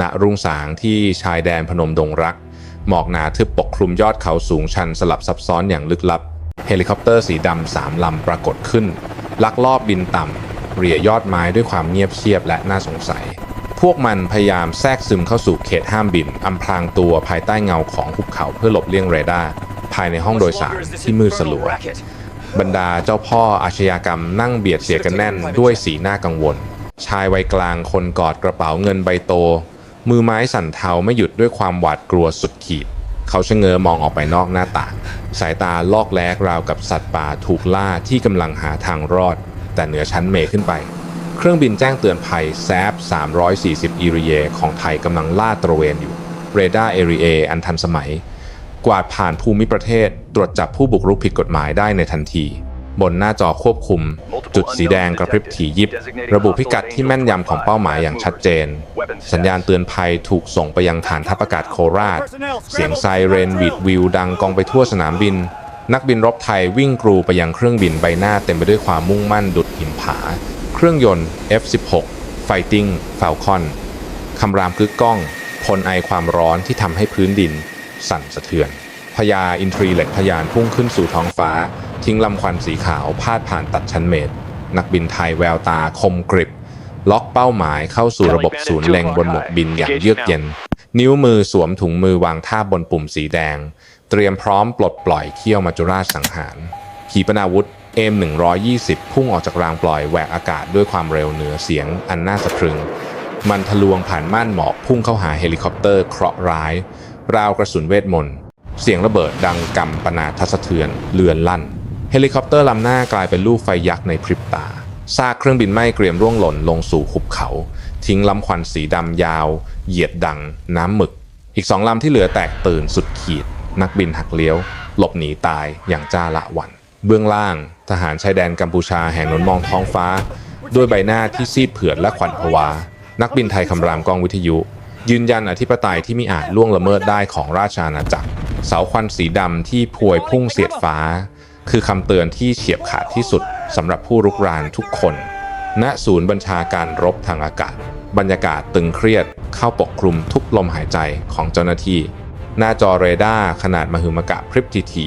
ณรุ่งสางที่ชายแดนพนมดงรัก หมอกหนาทึบปกคลุมยอดเขาสูงชันสลับซับซ้อนอย่างลึกลับ เฮลิคอปเตอร์สีดำสามลำปรากฏขึ้น ลักลอบบินต่ำเรียยอดไม้ด้วยความเงียบเชียบและน่าสงสัย พวกมันพยายามแทรกซึมเข้าสู่เขตห้ามบินอำพรางตัวภายใต้เงาของหุบเขาเพื่อหลบเลี่ยงเรดาร์ภายในห้องโดยสารที่มืดสลัวบรรดาเจ้าพ่ออาชญากรรมนั่งเบียดเสียกันแน่นด้วยสีหน้ากังวล ชายวัยกลางคนกอดกระเป๋าเงินใบโต มือไม้สั่นเทาไม่หยุดด้วยความหวาดกลัวสุดขีด เขาชะเง้อมองออกไปนอกหน้าต่าง สายตาลอกแลกราวกับสัตว์ป่าถูกล่าที่กำลังหาทางรอด แต่เหนือชั้นเมฆขึ้นไป เครื่องบินแจ้งเตือนภัยแซฟ340 อีรีเย ของไทยกำลังล่าตระเวนอยู่เรดาร์เอรีเออันทันสมัย กวาดผ่านภูมิประเทศตรวจจับผู้บุกรุกผิดกฎหมายได้ในทันที บนหน้าจอควบคุม จุดสีแดงกระพริบถี่ยิบ ระบุพิกัดที่แม่นยำของเป้าหมายอย่างชัดเจน สัญญาณเตือนภัยถูกส่งไปยังฐานทัพอากาศโคราช เสียงไซเรนวีดวิวดังกองไปทั่วสนามบิน นักบินรบไทยวิ่งกรูไปยังเครื่องบินใบหน้าเต็มไปด้วยความมุ่งมั่นดุดหินผา เครื่องยนต์ F16 Fighting Falcon คำรามกึกก้องพลไอความร้อนที่ทำให้พื้นดิน สั่นสะเทือนพญาอินทรีเหล็กพยานพุ่งขึ้นสู่ท้องฟ้า ทิ้งลำควันสีขาวพาดผ่านตัดชั้นเมตร นักบินไทยแววตาคมกริบ ล็อกเป้าหมายเข้าสู่ระบบศูนย์เล็งบนหมวกบินอย่างเยือกเย็น นิ้วมือสวมถุงมือวางท่าบนปุ่มสีแดง เตรียมพร้อมปลดปล่อยเขี้ยวมัจจุราชสังหาร ขีปนาวุธ M120 พุ่งออกจากรางปล่อยแหวกอากาศด้วยความเร็วเหนือเสียงอันน่าสะพรึง มันทะลวงผ่านม่านหมอกพุ่งเข้าหาเฮลิคอปเตอร์เคราะห์ร้าย ราวกระสุนเวทมนต์ เสียงระเบิดดังกำปนาทสะเทือนเลือนลั่น เฮลิคอปเตอร์ลำหน้ากลายเป็นลูกไฟยักษ์ในพริบตา ซากเครื่องบินไหม้เกรียมร่วงหล่นลงสู่หุบเขา ทิ้งลำควันสีดำยาว เหยียดดัง น้ำหมึก อีกสองลำที่เหลือแตกตื่นสุดขีด นักบินหักเลี้ยว หลบหนีตายอย่างจ้าละวัน เบื้องล่าง ทหารชายแดนกัมพูชาแห่งนนมองท้องฟ้า ด้วยใบหน้าที่ซีดเผือดและขวัญผวา นักบินไทยคำรามกองวิทยุ ยืนยันอธิปไตยที่มิอาจล่วงละเมิดได้ของราชอาณาจักร เสาควันสีดำที่พวยพุ่งเสียดฟ้า คือคำเตือนที่เฉียบขาดที่สุดสำหรับผู้รุกรานทุกคน ณ ศูนย์บัญชาการรบทางอากาศ บรรยากาศตึงเครียดเข้าปกคลุมทุกลมหายใจของเจ้าหน้าที่ หน้าจอเรดาร์ขนาดมหึมากะพริบทีที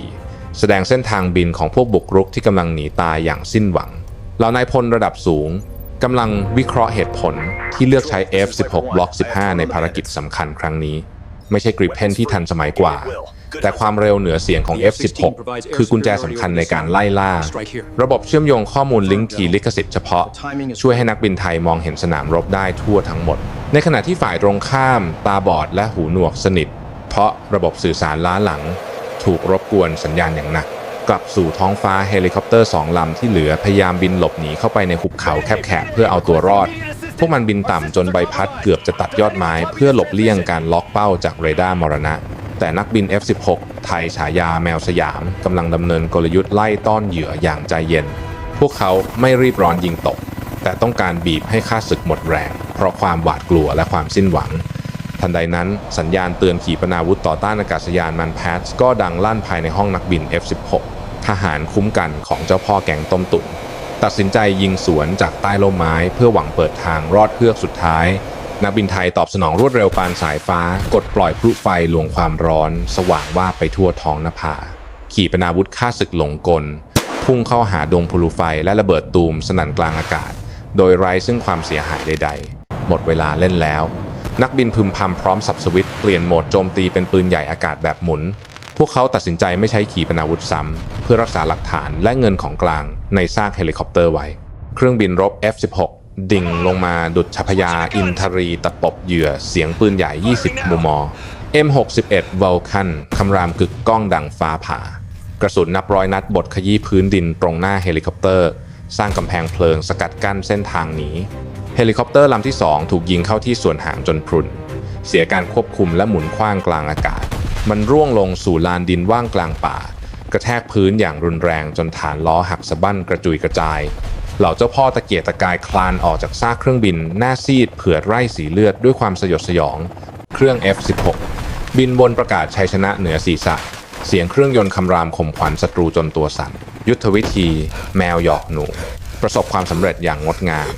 แสดงเส้นทางบินของพวกบุกรุกที่กำลังหนีตายอย่างสิ้นหวัง เหล่านายพลระดับสูงกำลังวิเคราะห์เหตุผลที่เลือกใช้ F16 บล็อก15 ในภารกิจสำคัญครั้งนี้ ไม่ใช่กริปเพนที่ทันสมัยกว่า แต่ความเร็วเหนือเสียงของ F16 คือกุญแจสำคัญในการไล่ล่า ระบบเชื่อมโยงข้อมูลลิงก์ทีลิขสิทธิ์เฉพาะ ช่วยให้นักบินไทยมองเห็นสนามรบได้ทั่วทั้งหมด ในขณะที่ฝ่ายตรงข้าม ตาบอดและหูหนวกสนิท เพราะระบบสื่อสารล้าหลัง ถูกรบกวนสัญญาณอย่างหนักกลับสู่ท้องฟ้าเฮลิคอปเตอร์สองลำที่เหลือพยายามบินหลบหนีเข้าไปในหุบเขาแคบๆเพื่อเอาตัวรอด พวกมันบินต่ำจนใบพัดเกือบจะตัดยอดไม้ เพื่อหลบเลี่ยงการล็อกเป้าจากเรดาร์มรณะ แต่นักบิน F16 ไทยฉายาแมวสยามกำลังดำเนินกลยุทธ์ไล่ต้อนเหยื่ออย่างใจเย็น พวกเขาไม่รีบร้อนยิงตก แต่ต้องการบีบให้ค่าศึกหมดแรง เพราะความหวาดกลัวและความสิ้นหวัง ทันใดนั้นสัญญาณเตือนขีปนาวุธต่อต้านอากาศยานมันแพทส์ก็ดังลั่นภายในห้องนักบิน F16 ทหารคุ้มกันของเจ้าพ่อแก๊งต้มตุ๋นตัดสินใจยิงสวนจากใต้ร่มไม้ เพื่อหวังเปิดทางรอดเฮือกสุดท้าย นักบินไทยตอบสนองรวดเร็วปานสายฟ้า กดปล่อยพลุไฟลวงความร้อน สว่างว่าไปทั่วท้องนภา ขี่ปนาวุธฆ่าศึกหลงกล พุ่งเข้าหาดงพลุไฟและระเบิดตูมสนั่นกลางอากาศ โดยไร้ซึ่งความเสียหายใดๆ หมดเวลาเล่นแล้ว นักบินพึมพำพร้อมสับสวิตเปลี่ยนโหมดโจมตีเป็นปืนใหญ่อากาศแบบหมุน พวกเขาตัดสินใจไม่ใช้ขีปนาวุธซ้ำเพื่อรักษาหลักฐานและเงินของกลางในซากเฮลิคอปเตอร์ไว้ เครื่องบินรบ F16 ดิ่งลงมาดุดชพยาอินทรีตะปบเหยื่อเสียงปืนใหญ่ 20มม M61 Vulcan คำรามกึกก้องดังฟ้าผ่า กระสุนนับร้อยนัดบดขยี้พื้นดินตรงหน้าเฮลิคอปเตอร์ สร้างกำแพงเพลิงสกัดกั้นเส้นทางหนีเฮลิคอปเตอร์ลำที่ 2 ถูกยิงเข้าที่ส่วนหางจนพรุน เสียการควบคุมและหมุนคว้างกลางอากาศ มันร่วงลงสู่ลานดินว่างกลางป่า กระแทกพื้นอย่างรุนแรงจนฐานล้อหักสะบั้นกระจุยกระจาย เหล่าเจ้าพ่อตะเกียกตะกายคลานออกจากซากเครื่องบิน หน้าซีดเผือดไร่สีเลือดด้วยความสยดสยอง เครื่อง F16 บินวนประกาศชัยชนะเหนือศีรษะ เสียงเครื่องยนต์คำรามข่มขวัญศัตรูจนตัวสั่น ยุทธวิธี แมวหยอกหนู ประสบความสำเร็จอย่างงดงาม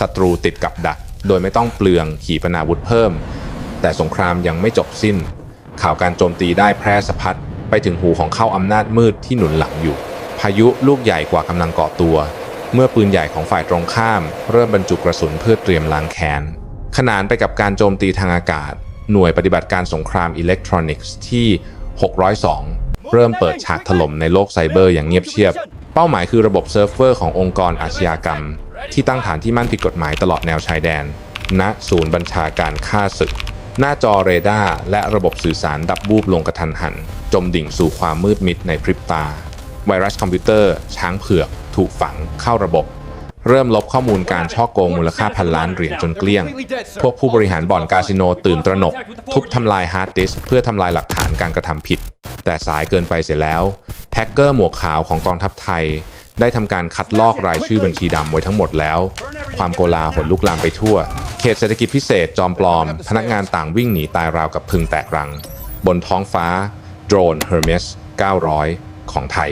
ศัตรูติดกับดัก โดยไม่ต้องเปลืองขีปนาวุธเพิ่ม แต่สงครามยังไม่จบสิ้น ข่าวการโจมตีได้แพร่สะพัดไปถึงหูของเข้าอำนาจมืดที่หนุนหลังอยู่ พายุลูกใหญ่กว่ากำลังเกาะตัว เมื่อปืนใหญ่ของฝ่ายตรงข้าม เริ่มบรรจุกระสุนเพื่อเตรียมล้างแค้น ขนานไปกับการโจมตีทางอากาศ หน่วยปฏิบัติการสงครามอิเล็กทรอนิกส์ที่ 602 เริ่มเปิดฉากถล่มในโลกไซเบอร์อย่างเงียบเชียบ เป้าหมายคือระบบเซิร์ฟเวอร์ขององค์กรอาชญากรรม ที่ตั้งฐานที่มั่นผิดกฎหมายตลอดแนวชายแดน ณ ศูนย์บัญชาการฆ่าศึก หน้าจอเรดาร์และระบบสื่อสารดับบูบลงกระทันหัน จมดิ่งสู่ความมืดมิดในพริบตา ไวรัสคอมพิวเตอร์ ช้างเผือก ถูกฝังเข้าระบบ เริ่มลบข้อมูลการช่อโกงมูลค่าพันล้านเหรียญจนเกลี้ยง พวกผู้บริหารบ่อนคาสิโนตื่นตระหนก ทุบทำลายฮาร์ดดิสก์เพื่อทำลายหลักฐานการกระทำผิด แต่สายเกินไปเสียแล้วแท็กเกอร์หมวกขาวของกองทัพไทย ได้ทำการคัดลอกรายชื่อบัญชีดำไว้ทั้งหมดแล้ว ความโกลาหลลุกลามไปทั่ว เขตเศรษฐกิจพิเศษจอมปลอม พนักงานต่างวิ่งหนีตายราวกับพึงแตกรัง บนท้องฟ้าโดรน Hermes 900 ของไทย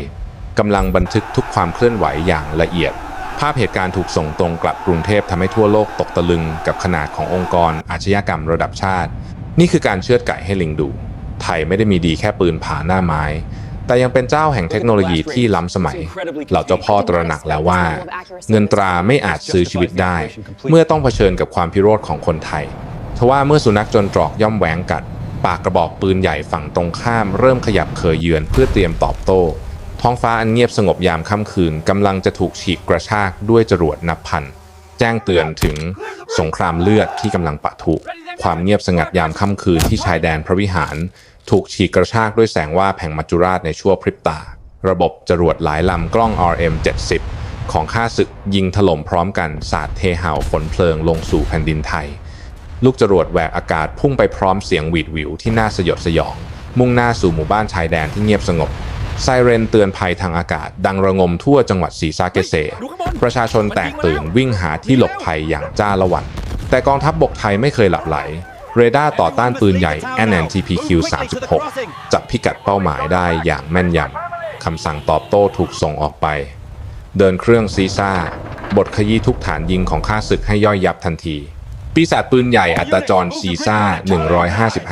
กำลังบันทึกทุกความเคลื่อนไหวอย่างละเอียด ภาพเหตุการณ์ถูกส่งตรงกลับกรุงเทพทำให้ทั่วโลกตกตะลึงกับขนาดขององค์กรอาชญากรรมระดับชาติ นี่คือการเชือดไก่ให้ลิงดู ไทยไม่ได้มีดีแค่ปืนผ่าหน้าไม้แต่ยังเป็นเจ้าแห่งเทคโนโลยีที่ล้ำสมัย เหล่าเจ้าพ่อตระหนักแล้วว่า เงินตราไม่อาจซื้อชีวิตได้ เมื่อต้องเผชิญกับความพิโรธของคนไทยทว่าเมื่อสุนัขจนตรอกย่อมแหวงกัด ปากกระบอกปืนใหญ่ฝั่งตรงข้ามเริ่มขยับเคยเยือนเพื่อเตรียมตอบโต้ ท้องฟ้าอันเงียบสงบยามค่ำคืนกำลังจะถูกฉีกกระชากด้วยจรวดนับพัน แจ้งเตือนถึงสงครามเลือดที่กำลังปะทุ ความเงียบสงัดยามค่ำคืนที่ชายแดนพระวิหาร ถูกฉีกกระชากด้วยแสงว่าแห่งมัจจุราชในชั่วพริบตา ระบบจรวดหลายลำกล้อง RM70 ของข้าศึกยิงถล่มพร้อมกันสาดเทหาวฝนเพลิงลงสู่แผ่นดินไทย ลูกจรวดแหวกอากาศพุ่งไปพร้อมเสียงหวีดหวิวที่น่าสยดสยอง มุ่งหน้าสู่หมู่บ้านชายแดนที่เงียบสงบ ไซเรนเตือนภัยทางอากาศ ดังระงมทั่วจังหวัดศรีสะเกษประชาชนแตกตื่นวิ่งหาที่หลบภัยอย่างจ้าละวัน แต่กองทัพบบกไทยไม่เคยหลับไหล เรดาร์ต่อต้านปืนใหญ่ NNTPQ 36 จับพิกัดเป้าหมายได้อย่างแม่นยำคำสั่งตอบโต้ถูกส่งออกไป เดินเครื่องซีซ่า บทขยี้ทุกฐานยิงของข้าศึกให้ย่อยยับทันที ปีศาจปืนใหญ่อัตจรซีซ่า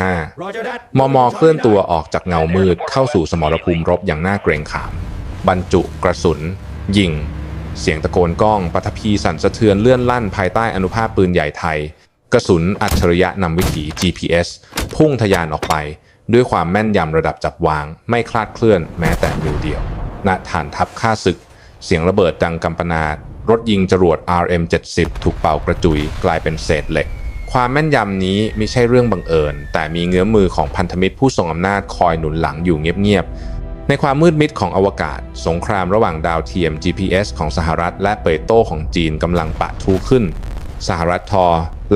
155 มม เคลื่อนตัวออกจากเงามืดเข้าสู่สมรภูมิรบอย่างน่าเกรงขาม บรรจุกระสุน ยิง เสียงตะโกนก้องปฐพีสั่นสะเทือนเลื่อนลั่นภายใต้อนุภาพปืนใหญ่ไทย กระสุนอัจฉริยะนำวิถี GPS พุ่งทะยานออกไป ด้วยความแม่นยำระดับจับวาง ไม่คลาดเคลื่อนแม้แต่นิวเดียวณฐานทัพค่าศึก เสียงระเบิดดังกำปนาต รถยิงจรวด RM70 ถูกเป่ากระจุยกลายเป็นเศษเหล็ก ความแม่นยำนี้ไม่ใช่เรื่องบังเอิญ แต่มีเงื้อมือของพันธมิตรผู้ทรงอำนาจคอยหนุนหลังอยู่เงียบๆ ในความมืดมิดของอวกาศ สงครามระหว่างดาวเทียม GPS ของสหรัฐ และเปโต้ของจีนกำลังปะทุขึ้น สหรัฐทอ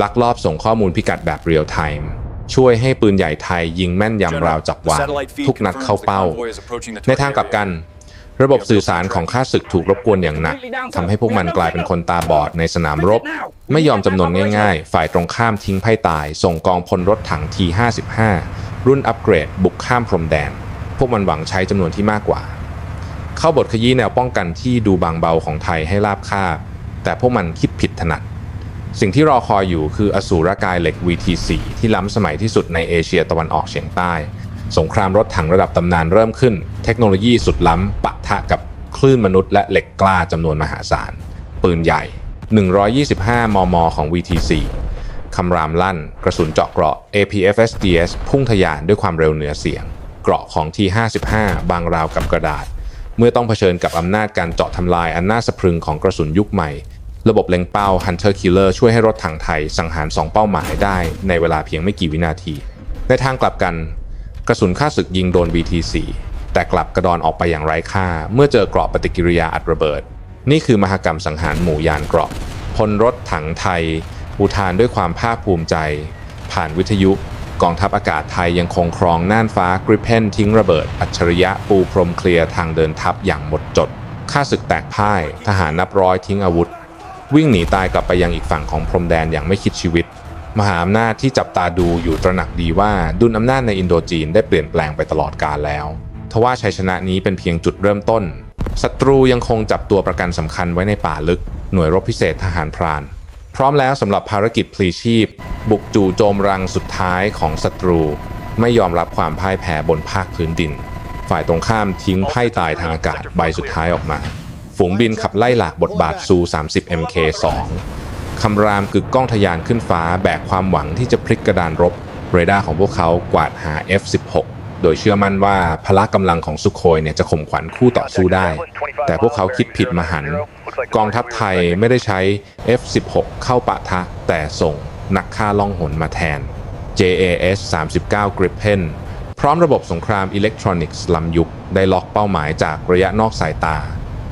ลักลอบส่งข้อมูลพิกัดแบบเรียลไทม์ช่วยให้ปืนใหญ่ไทยยิงแม่นยำราวจับวางทุกนัดเข้าเป้า ในทางกลับกัน ระบบสื่อสารของข้าศึกถูกรบกวนอย่างหนักทำให้พวกมันกลายเป็นคนตาบอดในสนามรบ ไม่ยอมจำนวนง่ายๆ ฝ่ายตรงข้ามทิ้งไพ่ตาย ส่งกองพลรถถัง T55 รุ่นอัปเกรด บุกข้ามพรมแดน พวกมันหวังใช้จำนวนที่มากกว่า เข้าบทขยี้แนวป้องกันที่ดูบางเบาของไทยให้ราบคาบ แต่พวกมันคิดผิดถนัด สิ่งที่รอคอยอยู่คืออสูรกายเหล็ก VT4 ที่ล้ำสมัยที่สุดในเอเชียตะวันออกเฉียงใต้ สงครามรถถังระดับตำนานเริ่มขึ้น เทคโนโลยีสุดล้ำปะ ทะกับคลื่นมนุษย์และเหล็กกล้าจำนวนมหาศาล ปืนใหญ่ 125 มม ของ VT4 คำรามลั่น กระสุนเจาะเกราะ APFSDS พุ่งทะยานด้วยความเร็วเหนือเสียง เกราะของ T55 บางราวกับกระดาษ เมื่อต้องเผชิญกับอำนาจการเจาะทำลายอันน่าสะพรึงของกระสุนยุคใหม่ ระบบเล็งเป้า Hunter Killer ช่วยให้รถถังไทยสังหาร 2 เป้าหมายได้ในเวลาเพียงไม่กี่วินาที ในทางกลับกัน กระสุนฆ่าศึกยิงโดน BT4 แต่กลับกระดอนออกไปอย่างไร้ค่า เมื่อเจอกราะปฏิกิริยาอัดระเบิด นี่คือมหกรรมสังหารหมู่ยานเกราะพลรถถังไทย อุทานด้วยความภาคภูมิใจ ผ่านวิทยุ กองทัพอากาศไทยยังคงครองน่านฟ้ากริเพนทิ้งระเบิด อัจฉริยะปูพรมเคลียร์ทางเดินทัพอย่างหมดจดข้าศึกแตกพ่าย ทหารนับร้อยทิ้งอาวุธ วิ่งหนีตายกลับไปยังอีกฝั่งของพรมแดนอย่างไม่คิดชีวิต มหาอำนาจที่จับตาดูอยู่ตระหนักดีว่าดุลอำนาจในอินโดจีนได้เปลี่ยนแปลงไปตลอดกาลแล้ว ทว่าชัยชนะนี้เป็นเพียงจุดเริ่มต้น ศัตรูยังคงจับตัวประกันสำคัญไว้ในป่าลึก หน่วยรบพิเศษทหารพราน พร้อมแล้วสำหรับภารกิจพลีชีพ บุกจู่โจมรังสุดท้ายของศัตรู ไม่ยอมรับความพ่ายแพ้บนภาคพื้นดิน ฝ่ายตรงข้ามทิ้งไพ่ตายทางอากาศใบสุดท้ายออกมา ฝูงบินขับไล่หลากบทบาทซู30 MK2 คำรามกึกก้องทะยานขึ้นฟ้าแบกความหวังที่จะพลิกกระดานรบ เรดาร์ของพวกเขากวาดหา F16 โดยเชื่อมั่นว่าพละกำลังของสุโคยเนี่ยจะข่มขวัญคู่ต่อสู้ได้ แต่พวกเขาคิดผิดมหัน กองทัพไทยไม่ได้ใช้ F16 เข้าปะทะ แต่ส่งนักฆ่าล่องหนมาแทน JAS 39 Gripen พร้อมระบบสงครามอิเล็กทรอนิกส์ล้ำยุคได้ล็อกเป้าหมายจากระยะนอกสายตา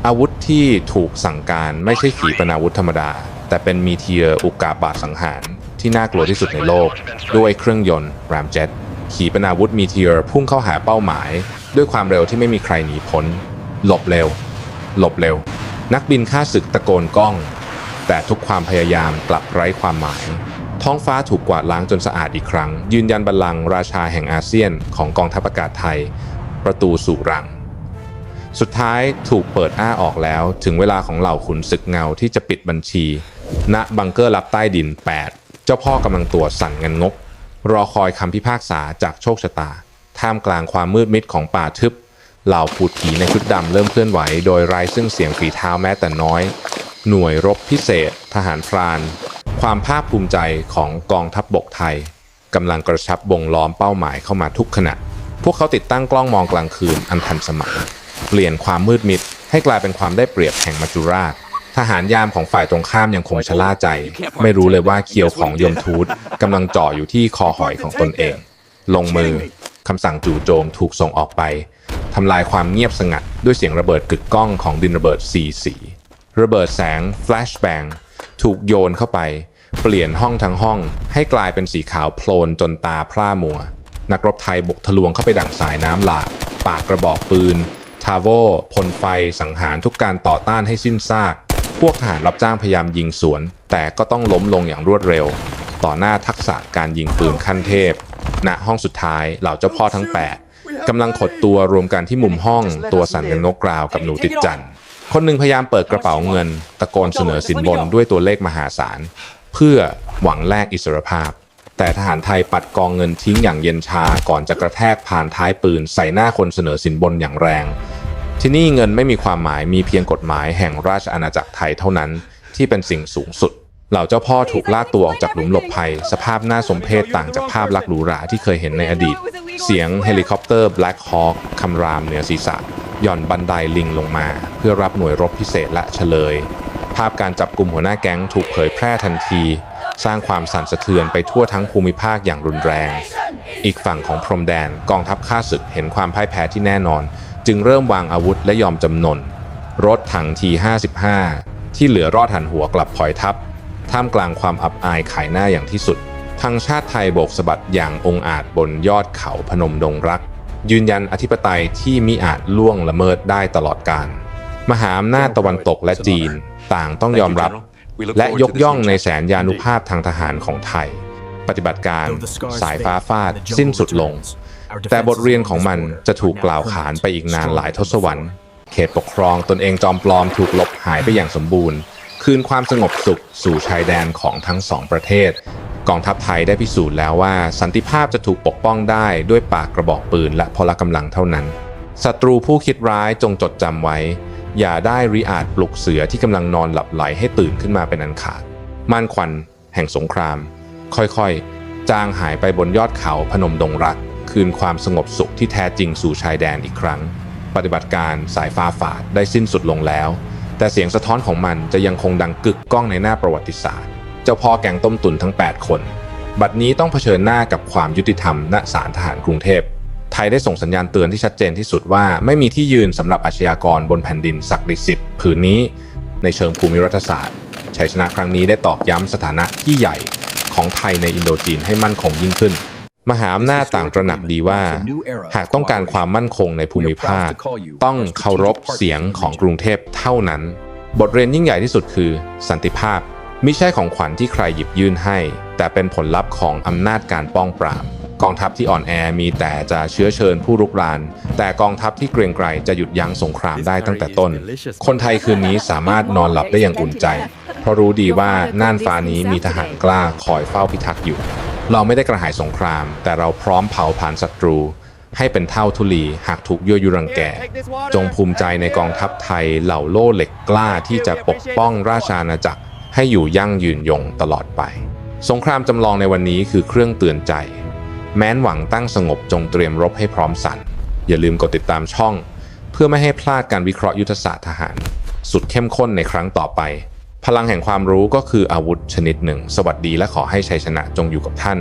อาวุธที่ถูกสั่งการไม่ใช่ขีปนาวุธธรรมดา แต่เป็นมีเทียอุกกาบาตสังหารที่น่ากลัวที่สุดในโลก ด้วยเครื่องยนต์รามเจ็ต ขีปนาวุธมีเทียร์พุ่งเข้าหาเป้าหมาย ด้วยความเร็วที่ไม่มีใครหนีพ้น หลบเร็ว หลบเร็ว นักบินฆ่าศึกตะโกนก้อง แต่ทุกความพยายามกลับไร้ความหมาย ท้องฟ้าถูกกวาดล้างจนสะอาดอีกครั้ง ยืนยันบัลลังก์ราชาแห่งอาเซียนของกองทัพอากาศไทย ประตูสู่รัง สุดท้ายถูกเปิดอ้าออกแล้วถึงเวลาของเหล่าขุนศึกเงาที่จะปิดบัญชี ณบังเกอร์ลับใต้ดิน 8 เจ้าพ่อกำลังตัวสั่นเงินงก รอคอยคำพิพากษาจากโชคชะตา ท่ามกลางความมืดมิดของป่าทึบ เหล่าผูดผีในชุดดำเริ่มเคลื่อนไหว โดยไร้ซึ่งเสียงฝีเท้าแม้แต่น้อย หน่วยรบพิเศษ ทหารพราน ความภาคภูมิใจของกองทัพบบกไทยกำลังกระชับวงล้อมเป้าหมายเข้ามาทุกขณะ พวกเขาติดตั้งกล้องมองกลางคืนอันทันสมัย เปลี่ยนความมืดมิดให้กลายเป็นความได้เปรียบแห่งมัจจุราช ทหารยามของฝ่ายตรงข้ามยังคงชะล่าใจ ไม่รู้เลยว่าเคียวของยมทูตกำลังจ่ออยู่ที่คอหอยของตนเอง ลงมือคำสั่งจู่โจมถูกส่งออกไปทำลายความเงียบสงัด ด้วยเสียงระเบิดกึกก้องของดินระเบิดสีสีระเบิดแสง flashbang ถูกโยนเข้าไป เปลี่ยนห้องทั้งห้อง ให้กลายเป็นสีขาวโพลนจนตาพร่ามัว นักรบไทยบุกทะลวงเข้าไปดั่งสายน้ำหลากปากกระบอกปืน ทาโวพลไฟสังหารทุกการต่อต้านให้สิ้นซาก พวกทหารรับจ้างพยายามยิงสวน แต่ก็ต้องล้มลงอย่างรวดเร็ว ต่อหน้าทักษะการยิงปืนขั้นเทพ ณ ห้องสุดท้ายเหล่าเจ้าพ่อทั้ง 8กำลังขดตัวรวมกันที่มุมห้องตัวสั่นกันกกราวกับหนูติดจันคนหนึ่งพยายามเปิดกระเป๋าเงิน ตะโกนเสนอสินบนด้วยตัวเลขมหาศาล เพื่อหวังแลกอิสรภาพ แต่ทหารไทยปัดกองเงินทิ้งอย่างเย็นชาก่อนจะกระแทกผ่านท้ายปืนใส่หน้าคนเสนอสินบนอย่างแรง ที่นี่เงินไม่มีความหมายมีเพียงกฎหมายแห่งราชอาณาจักรไทยเท่านั้น ที่เป็นสิ่งสูงสุด เหล่าเจ้าพ่อถูกลากตัวออกจากหลุมหลบภัย สภาพหน่าสมเพชต่างจากภาพลักษณ์หรูหราที่เคยเห็นในอดีต เสียงเฮลิคอปเตอร์ Black Hawk คำรามเหนือศีรษะหย่อนบันไดลิงลงมา เพื่อรับหน่วยรบพิเศษและเฉลย ภาพการจับกลุ่มหัวหน้าแก๊งถูกเผยแพร่ทันที สร้างความสั่นสะเทือนไปทั่วทั้งภูมิภาคอย่างรุนแรง อีกฝั่งของพรมแดนกองทัพข้าศึกเห็นความพ่ายแพ้ที่แน่นอน จึงเริ่มวางอาวุธและยอมจำนน รถถังที 55 ที่เหลือรอดหันหัวกลับพลอยทัพท่ามกลางความอับอายขายหน้าอย่างที่สุด ทางชาติไทยโบกสะบัดอย่างองอาจบนยอดเขาพนมดงรัก ยืนยันอธิปไตยที่มิอาจล่วงละเมิดได้ตลอดกาลมหาอำนาจตะวันตกและจีนต่างต้องยอมรับ และยกย่องในแสนยานุภาพทางทหารของไทย ปฏิบัติการสายฟ้าฟาดสิ้นสุดลง แต่บทเรียนของมันจะถูกกล่าวขานไปอีกนานหลายทศวรรษ เขตปกครองตนเองจอมปลอมถูกลบหายไปอย่างสมบูรณ์ คืนความสงบสุขสู่ชายแดนของทั้งสองประเทศ กองทัพไทยได้พิสูจน์แล้วว่า สันติภาพจะถูกปกป้องได้ด้วยปากกระบอกปืนและพละกำลังเท่านั้นศัตรูผู้คิดร้ายจงจดจำไว้ อย่าได้ริอาจปลุกเสือที่กำลังนอนหลับไหลให้ตื่นขึ้นมาเป็นอันขาดม่านควัน แห่งสงคราม ค่อยๆ จางหายไปบนยอดเขาพนมดงรัก คืนความสงบสุขที่แท้จริงสู่ชายแดนอีกครั้ง ปฏิบัติการสายฟ้าฝาดได้สิ้นสุดลงแล้ว แต่เสียงสะท้อนของมันจะยังคงดังกึกก้องในหน้าประวัติศาสตร์ เจ้าพ่อแกงต้มตุนทั้ง 8 คน บัดนี้ต้องเผชิญหน้ากับความยุติธรรมณศาลทหารกรุงเทพไทยได้ส่งสัญญาณเตือนที่ชัดเจนที่สุดว่าไม่มีที่ยืนสำหรับอาชญากรบนแผ่นดินศักดิ์สิทธิ์ผืนนี้ ในเชิงภูมิรัฐศาสตร์ชัยชนะครั้งนี้ได้ตอกย้ำสถานะที่ใหญ่ของไทยในอินโดจีนให้มั่นคงยิ่งขึ้น มหาอำนาจต่างตระหนักดีว่า หากต้องการความมั่นคงในภูมิภาค ต้องเคารพเสียงของกรุงเทพเท่านั้น บทเรียนยิ่งใหญ่ที่สุดคือ สันติภาพไมิใช่ของขวัญที่ใครหยิบยื่นให้ แต่เป็นผลลัพธ์ของอำนาจการป้องปราม กองทัพที่อ่อนแอมีแต่จะเชื้อเชิญผู้รุกราน แต่กองทัพที่เกรงไกรจะหยุดยั้งสงครามได้ตั้งแต่ต้น คนไทยคืนนี้สามารถนอนหลับได้อย่างอุ่นใจ เพราะรู้ดีว่าน่านฟ้านี้มีทหารกล้าคอยเฝ้าพิทักษ์อยู่ เราไม่ได้กระหายสงคราม แต่เราพร้อมเผาผลาญศัตรู ให้เป็นเท่าทุลีหากถูกยั่วยุรังแก จงภูมิใจในกองทัพไทยเหล่าโล่เหล็กกล้าที่จะปกป้องราชอาณาจักร ให้อยู่ยั่งยืนยงตลอดไป สงครามจำลองในวันนี้คือเครื่องเตือนใจ แม้นหวังตั้งสงบจงเตรียมรบให้พร้อมสันอย่าลืมกดติดตามช่อง เพื่อไม่ให้พลาดการวิเคราะห์ยุทธศาสตร์ทหาร สุดเข้มข้นในครั้งต่อไป พลังแห่งความรู้ก็คืออาวุธชนิดหนึ่ง สวัสดีและขอให้ชัยชนะจงอยู่กับท่าน